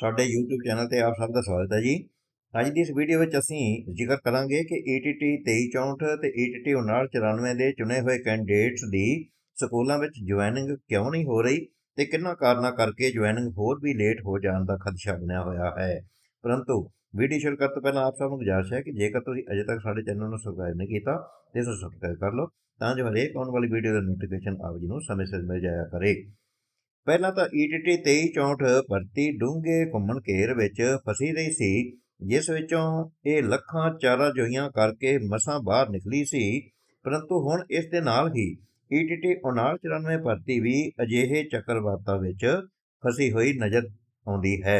ਸਾਡੇ YouTube channel ਤੇ ਆਪ ਸਭ ਦਾ ਸਵਾਗਤ ਹੈ ਜੀ। ਅੱਜ ਦੀ ਇਸ ਵੀਡੀਓ ਵਿੱਚ ਅਸੀਂ ਜ਼ਿਕਰ ਕਰਾਂਗੇ ਕਿ E ETT 2364 ਤੇ E ETT 5994 ਦੇ ਚੁਣੇ ਹੋਏ ਕੈਂਡੀਡੇਟਸ ਦੀ ਸਕੂਲਾਂ ਵਿੱਚ ਜੁਆਇਨਿੰਗ ਕਿਉਂ ਨਹੀਂ ਹੋ ਰਹੀ ਤੇ ਕਿੰਨਾ ਕਾਰਨਾਂ ਕਰਕੇ ਜੁਆਇਨਿੰਗ ਹੋਰ ਵੀ ਲੇਟ ਹੋ ਜਾਣ ਦਾ ਖਦਸ਼ਾ ਬਣਿਆ ਹੋਇਆ ਹੈ। ਪਰੰਤੂ ਵੀਡੀਓ ਸ਼ੁਰੂ ਕਰਨ ਤੋਂ ਪਹਿਲਾਂ ਆਪ ਸਭ ਨੂੰ ਗੁਜ਼ਾਰਿਸ਼ ਹੈ ਕਿ ਜੇਕਰ ਤੁਸੀਂ ਅਜੇ ਤੱਕ ਸਾਡੇ ਚੈਨਲ ਨੂੰ ਸਬਸਕ੍ਰਾਈਬ ਨਹੀਂ ਕੀਤਾ ਤੇ ਇਸ ਨੂੰ ਸਬਸਕ੍ਰਾਈਬ ਕਰ ਲਓ ਤਾਂ ਜੋ ਹਰੇਕ ਆਉਣ ਵਾਲੀ ਵੀਡੀਓ ਦਾ ਨੋਟੀਫਿਕੇਸ਼ਨ ਆਪ ਜੀ ਨੂੰ ਸਮੇਂ ਸਿਰ ਮਿਲ ਜਾਇਆ ਕਰੇ। ਪਹਿਲਾਂ ਤਾਂ E ETT 2364 ਭਰਤੀ ਡੂੰਘੇ ਘੁੰਮਣ ਘੇਰ ਵਿੱਚ ਫਸੀ ਰਹੀ ਸੀ, ਜਿਸ ਵਿੱਚੋਂ ਇਹ ਲੱਖਾਂ ਚਾਰਾ ਜੋਈਆਂ ਕਰਕੇ ਮਸਾਂ ਬਾਹਰ ਨਿਕਲੀ ਸੀ। ਪਰੰਤੂ ਹੁਣ ਇਸ ਦੇ ਨਾਲ ਹੀ E ETT 5994 ਭਰਤੀ ਵੀ ਅਜਿਹੇ ਚੱਕਰਵਾਤਾਂ ਵਿੱਚ ਫਸੀ ਹੋਈ ਨਜ਼ਰ ਆਉਂਦੀ ਹੈ।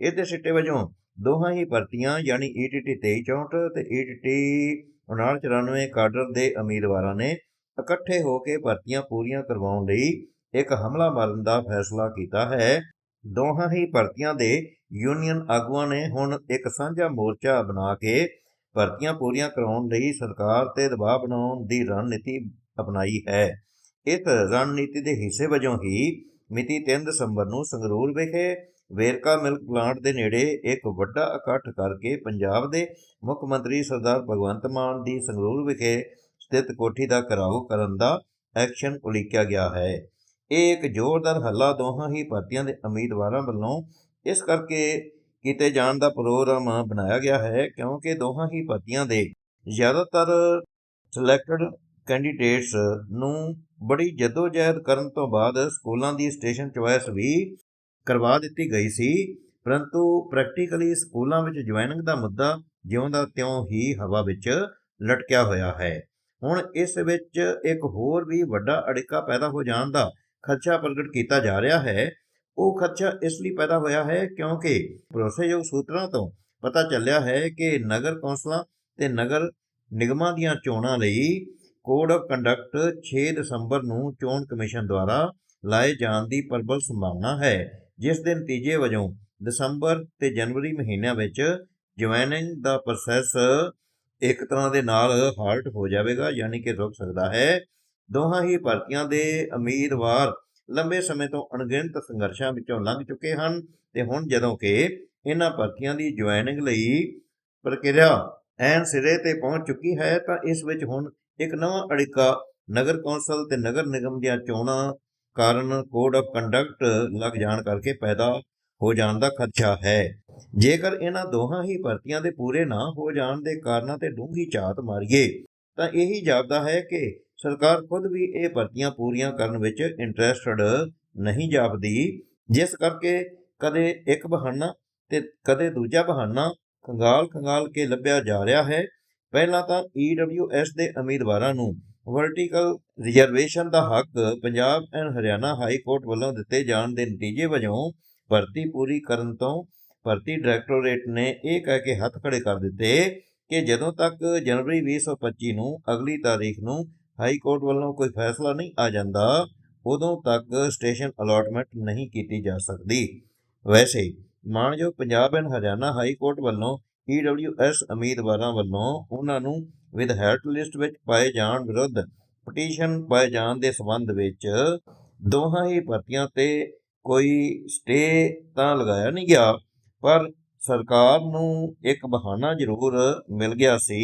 ਇਸ ਦੇ ਸਿੱਟੇ ਵਜੋਂ ਦੋਹਾਂ ਹੀ ਭਰਤੀਆਂ ਯਾਨੀ E ETT 2364 ਤੇ E ETT 5994 ਕਾਡਰ ਦੇ ਉਮੀਦਵਾਰਾਂ ਨੇ ਇਕੱਠੇ ਹੋ ਕੇ ਭਰਤੀਆਂ ਪੂਰੀਆਂ ਕਰਵਾਉਣ ਲਈ ਇੱਕ ਹਮਲਾ ਮਾਰਨ ਦਾ ਫੈਸਲਾ ਕੀਤਾ ਹੈ। ਦੋਹਾਂ ਹੀ ਭਰਤੀਆਂ ਦੇ ਯੂਨੀਅਨ ਆਗੂਆਂ ਨੇ ਹੁਣ ਇੱਕ ਸਾਂਝਾ ਮੋਰਚਾ ਬਣਾ ਕੇ ਭਰਤੀਆਂ ਪੂਰੀਆਂ ਕਰਾਉਣ ਲਈ ਸਰਕਾਰ ਤੇ ਦਬਾਅ ਬਣਾਉਣ ਦੀ ਰਣਨੀਤੀ ਅਪਣਾਈ ਹੈ। ਇਸ ਰਣਨੀਤੀ ਦੇ ਹਿੱਸੇ ਵਜੋਂ ਹੀ ਮਿਤੀ 3 ਦਸੰਬਰ ਨੂੰ ਸੰਗਰੂਰ ਵਿਖੇ ਵੇਰਕਾ ਮਿਲਕ ਪਲਾਂਟ ਦੇ ਨੇੜੇ ਇੱਕ ਵੱਡਾ ਇਕੱਠ ਕਰਕੇ ਪੰਜਾਬ ਦੇ ਮੁੱਖ ਮੰਤਰੀ ਸਰਦਾਰ ਭਗਵੰਤ ਮਾਨ ਦੀ ਸੰਗਰੂਰ ਵਿਖੇ ਸਥਿਤ ਕੋਠੀ ਦਾ ਘਿਰਾਓ ਕਰਨ ਦਾ ਐਕਸ਼ਨ ਉਲੀਕਿਆ ਗਿਆ ਹੈ। ਇਹ ਇੱਕ ਜ਼ੋਰਦਾਰ ਹੱਲਾ ਦੋਹਾਂ ਹੀ ਭਰਤੀਆਂ ਦੇ ਉਮੀਦਵਾਰਾਂ ਵੱਲੋਂ ਇਸ ਕਰਕੇ ਕੀਤੇ ਜਾਣ ਦਾ ਪ੍ਰੋਗਰਾਮ ਬਣਾਇਆ ਗਿਆ ਹੈ, ਕਿਉਂਕਿ ਦੋਹਾਂ ਹੀ ਭਰਤੀਆਂ ਦੇ ਜ਼ਿਆਦਾਤਰ ਸਿਲੈਕਟਡ ਕੈਂਡੀਡੇਟਸ ਨੂੰ ਬੜੀ ਜਦੋਜਹਿਦ ਕਰਨ ਤੋਂ ਬਾਅਦ ਸਕੂਲਾਂ ਦੀ ਸਟੇਸ਼ਨ ਚੁਆਇਸ ਵੀ ਕਰਵਾ ਦਿੱਤੀ ਗਈ ਸੀ, ਪਰੰਤੂ ਪ੍ਰੈਕਟੀਕਲੀ ਸਕੂਲਾਂ ਵਿੱਚ ਜੁਆਇਨਿੰਗ ਦਾ ਮੁੱਦਾ ਜਿਉਂ ਦਾ ਤਿਉਂ ਹੀ ਹਵਾ ਵਿੱਚ ਲਟਕਿਆ ਹੋਇਆ ਹੈ। ਹੁਣ ਇਸ ਵਿੱਚ ਇੱਕ ਹੋਰ ਵੀ ਵੱਡਾ ਅੜਿੱਕਾ ਪੈਦਾ ਹੋ ਜਾਣ ਦਾ ਖਦਸ਼ਾ ਪ੍ਰਗਟ ਕੀਤਾ ਜਾ ਰਿਹਾ ਹੈ। ਉਹ ਖਦਸ਼ਾ ਇਸ ਲਈ ਪੈਦਾ ਹੋਇਆ ਹੈ ਕਿਉਂਕਿ ਭਰੋਸੇਯੋਗ ਸੂਤਰਾਂ ਤੋਂ ਪਤਾ ਚੱਲਿਆ ਹੈ ਕਿ ਨਗਰ ਕੌਂਸਲਾਂ ਤੇ ਨਗਰ ਨਿਗਮਾਂ ਦੀਆਂ ਚੋਣਾਂ ਲਈ ਕੋਡ ਆਫ ਕੰਡਕਟ 6 ਦਸੰਬਰ ਨੂੰ ਚੋਣ ਕਮਿਸ਼ਨ ਦੁਆਰਾ ਲਾਏ ਜਾਣ ਦੀ ਪ੍ਰਬਲ ਸੰਭਾਵਨਾ ਹੈ, ਜਿਸ ਦੇ ਨਤੀਜੇ ਵਜੋਂ ਦਸੰਬਰ ਤੇ ਜਨਵਰੀ ਮਹੀਨਿਆਂ ਵਿੱਚ ਜੁਆਇਨਿੰਗ ਦਾ ਪ੍ਰੋਸੈਸ ਇੱਕ ਤਰ੍ਹਾਂ ਦੇ ਨਾਲ ਹਾਲਟ ਹੋ ਜਾਵੇਗਾ, ਯਾਨੀ ਕਿ ਰੁਕ ਸਕਦਾ ਹੈ। ਦੋਹਾਂ ਹੀ ਭਰਤੀਆਂ ਦੇ ਉਮੀਦਵਾਰ ਲੰਬੇ ਸਮੇਂ ਤੋਂ ਅਣਗਿਣਤ ਸੰਘਰਸ਼ਾਂ ਵਿੱਚੋਂ ਲੰਘ ਚੁੱਕੇ ਹਨ ਤੇ ਹੁਣ ਜਦੋਂ ਕਿ ਇਹਨਾਂ ਭਰਤੀਆਂ ਦੀ ਜੁਆਇਨਿੰਗ ਲਈ ਪ੍ਰਕਿਰਿਆ ਐਨ ਸਿਰੇ ਤੇ ਪਹੁੰਚ ਚੁੱਕੀ ਹੈ ਤਾਂ ਇਸ ਵਿੱਚ ਹੁਣ ਇੱਕ ਨਵਾਂ ਅੜਿੱਕਾ ਨਗਰ ਕੌਂਸਲ ਤੇ ਨਗਰ ਨਿਗਮ ਦੀਆਂ ਚੋਣਾਂ ਕਾਰਨ ਕੋਡ ਆਫ ਕੰਡਕਟ ਲੱਗ ਜਾਣ ਕਰਕੇ ਪੈਦਾ ਹੋ ਜਾਣ ਦਾ ਖਦਸ਼ਾ ਹੈ। ਜੇਕਰ ਇਹਨਾਂ ਦੋਹਾਂ ਹੀ ਭਰਤੀਆਂ ਦੇ ਪੂਰੇ ਨਾ ਹੋ ਜਾਣ ਦੇ ਕਾਰਨਾਂ ਤੇ ਡੂੰਘੀ ਝਾਤ ਮਾਰੀਏ ਤਾਂ ਇਹੀ ਜਾਪਦਾ ਹੈ ਕਿ ਸਰਕਾਰ ਖੁਦ ਵੀ ਇਹ ਭਰਤੀਆਂ ਪੂਰੀਆਂ ਕਰਨ ਵਿੱਚ ਇੰਟਰਸਟਡ ਨਹੀਂ ਜਾਪਦੀ। ਜਿਸ ਕਰਕੇ ਕਦੇ ਇੱਕ ਬਹਾਨਾ ਤੇ ਕਦੇ ਦੂਜਾ ਬਹਾਨਾ ਖੰਗਾਲ ਖੰਗਾਲ ਕੇ ਲੱਭਿਆ ਜਾ ਰਿਹਾ ਹੈ। ਪਹਿਲਾਂ ਤਾਂ EWS ਦੇ ਉਮੀਦਵਾਰਾਂ ਨੂੰ ਵਰਟੀਕਲ ਰਿਜ਼ਰਵੇਸ਼ਨ ਦਾ ਹੱਕ Punjab and Haryana high court ਵੱਲੋਂ ਦਿੱਤੇ ਜਾਣ ਦੇ ਨਤੀਜੇ ਵਜੋਂ ਭਰਤੀ ਪੂਰੀ ਕਰਨ ਤੋਂ ਭਰਤੀ ਡਾਇਰੈਕਟੋਰੇਟ ਨੇ ਇਹ ਕਹਿ ਕੇ ਹੱਥ ਖੜੇ ਕਰ ਦਿੱਤੇ ਕਿ ਜਦੋਂ ਤੱਕ ਜਨਵਰੀ 2025 ਨੂੰ ਅਗਲੀ ਤਾਰੀਖ ਨੂੰ ਹਾਈ ਕੋਰਟ ਵੱਲੋਂ ਕੋਈ ਫੈਸਲਾ ਨਹੀਂ ਆ ਜਾਂਦਾ, ਉਦੋਂ ਤੱਕ ਸਟੇਸ਼ਨ ਅਲਾਟਮੈਂਟ ਨਹੀਂ ਕੀਤੀ ਜਾ ਸਕਦੀ। ਵੈਸੇ ਮਾਨਯੋਗ Punjab and Haryana high court ਵੱਲੋਂ EWS ਉਮੀਦਵਾਰਾਂ ਵੱਲੋਂ ਉਹਨਾਂ ਨੂੰ ਵਿਦ ਹੈਲਟ ਲਿਸਟ ਵਿੱਚ ਪਾਏ ਜਾਣ ਵਿਰੁੱਧ ਪਟੀਸ਼ਨ ਪਾਏ ਜਾਣ ਦੇ ਸਬੰਧ ਵਿੱਚ ਦੋਹਾਂ ਹੀ ਭਰਤੀਆਂ ਤੇ ਕੋਈ ਸਟੇ ਤਾਂ ਲਗਾਇਆ ਨਹੀਂ ਗਿਆ, ਪਰ ਸਰਕਾਰ ਨੂੰ ਇੱਕ ਬਹਾਨਾ ਜ਼ਰੂਰ ਮਿਲ ਗਿਆ ਸੀ।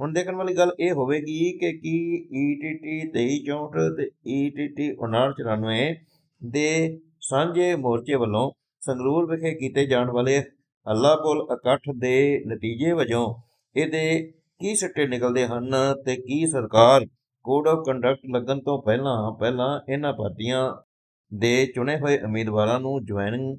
ਹੁਣ ਦੇਖਣ ਵਾਲੀ ਗੱਲ ਇਹ ਹੋਵੇਗੀ ਕਿ ਕੀ E ETT 2364 ਤੇ E ETT 5994 ਦੇ ਸਾਂਝੇ ਮੋਰਚੇ ਵੱਲੋਂ ਸੰਗਰੂਰ ਵਿਖੇ ਕੀਤੇ ਜਾਣ ਵਾਲੇ ਹੱਲਾ ਬੋਲ ਇਕੱਠ ਦੇ ਨਤੀਜੇ ਵਜੋਂ ਇਹਦੇ ਕੀ ਸਿੱਟੇ ਨਿਕਲਦੇ ਹਨ ਤੇ ਕੀ ਸਰਕਾਰ ਕੋਡ ਆਫ ਕੰਡਕਟ ਲੱਗਣ ਤੋਂ ਪਹਿਲਾਂ ਪਹਿਲਾਂ ਇਹਨਾਂ ਪਾਰਟੀਆਂ ਦੇ ਚੁਣੇ ਹੋਏ ਉਮੀਦਵਾਰਾਂ ਨੂੰ ਜੁਆਇਨਿੰਗ